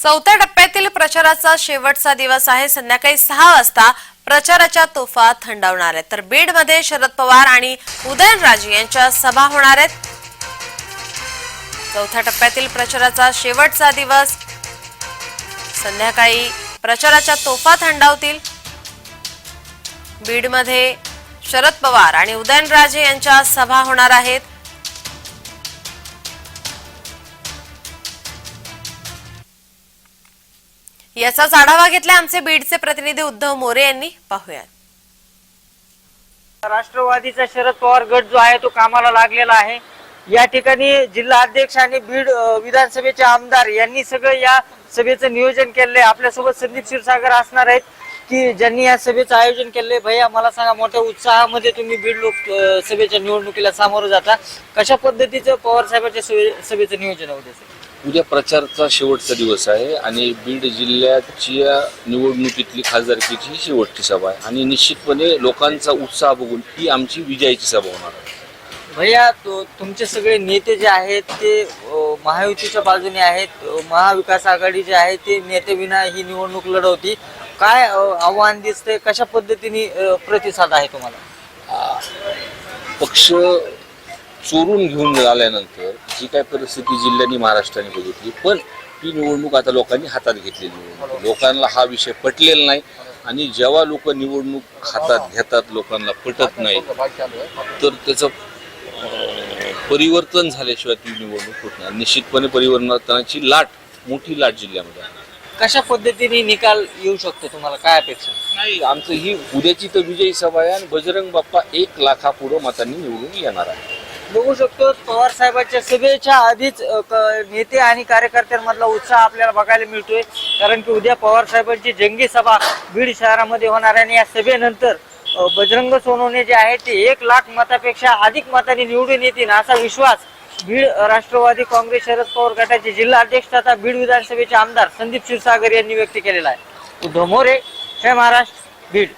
चौथ्या टप्प्यातील प्रचाराचा शेवटचा दिवस आहे. संध्याकाळी सहा वाजता प्रचाराच्या तोफा थंडावणार आहेत. तर बीडमध्ये शरद पवार आणि उदयनराजे यांच्या सभा होणार आहेत. चौथ्या टप्प्यातील प्रचाराचा शेवटचा दिवस. संध्याकाळी प्रचाराच्या तोफा थंडावतील. बीडमध्ये शरद पवार आणि उदयनराजे यांच्या सभा होणार आहेत. याचाच आढावा घेतला आमचे बीडचे प्रतिनिधी उद्धव मोरे यांनी. पाहूयात. राष्ट्रवादीचा शरद पवार गट जो आहे तो कामाला लागलेला आहे. या ठिकाणी जिल्हा अध्यक्ष आणि बीड विधानसभेचे आमदार यांनी सगळं या सभेचं नियोजन केलंय. आपल्यासोबत संदीप क्षीरसागर असणार आहेत की ज्यांनी या सभेचं आयोजन केलंय. भैया मला सांगा मोठ्या उत्साहामध्ये तुम्ही बीड लोक सभेच्या निवडणुकीला सामोरं जाता. कशा पद्धतीचं पवार साहेबांच्या सभेचं नियोजन होते उद्या प्रचारचा शेवटचा दिवस आहे आणि बीड जिल्ह्याची निवडणुकीतली खासदारकीची ही शेवटची सभा आहे. आणि निश्चितपणे लोकांचा उत्साह बघून ही आमची विजयाची सभा होणार आहे. भैया तो तुमचे सगळे नेते जे आहेत ते महायुतीच्या बाजूने आहेत महाविकास आघाडी जे आहे ते नेते विना ही निवडणूक लढवती काय आव्हान दिसतंय? कशा पद्धतीने प्रतिसाद आहे तुम्हाला? पक्ष चोरून घेऊन आल्यानंतर जी काय परिस्थिती जिल्ह्याने महाराष्ट्राने बघितली पण ही निवडणूक आता लोकांनी हातात घेतलेली निवडणूक लोकांना हा विषय पटलेला नाही आणि जेव्हा लोक निवडणूक हातात घेतात लोकांना पटत नाही तर त्याचं परिवर्तन झाल्याशिवाय ती निवडणूक होत नाही. निश्चितपणे परिवर्तनाची लाट मोठी लाट जिल्ह्यामध्ये कशा पद्धतीने निकाल येऊ शकतो तुम्हाला? काय अपेक्षा? नाही आमचं ही उद्याची तर विजयी सभा आहे आणि बजरंग बाप्पा एक लाखापुढं मतांनी निवडून येणार आहे बघू शकतो पवार साहेबांच्या सभेच्या आधीच क- नेते आणि कार्यकर्त्यांमधला उत्साह आपल्याला बघायला मिळतोय. कारण की उद्या पवार साहेबांची जंगी सभा बीड शहरामध्ये होणार आहे आणि या सभेनंतर बजरंग सोनवणे जे आहे ते एक लाख मतापेक्षा अधिक मताने निवडून येतील असा विश्वास बीड राष्ट्रवादी काँग्रेस शरद पवार गटाचे जिल्हा अध्यक्ष तथा बीड विधानसभेचे आमदार संदीप क्षीरसागर यांनी व्यक्त केलेला आहे. उद्धव मोरे जय महाराष्ट्र बीड.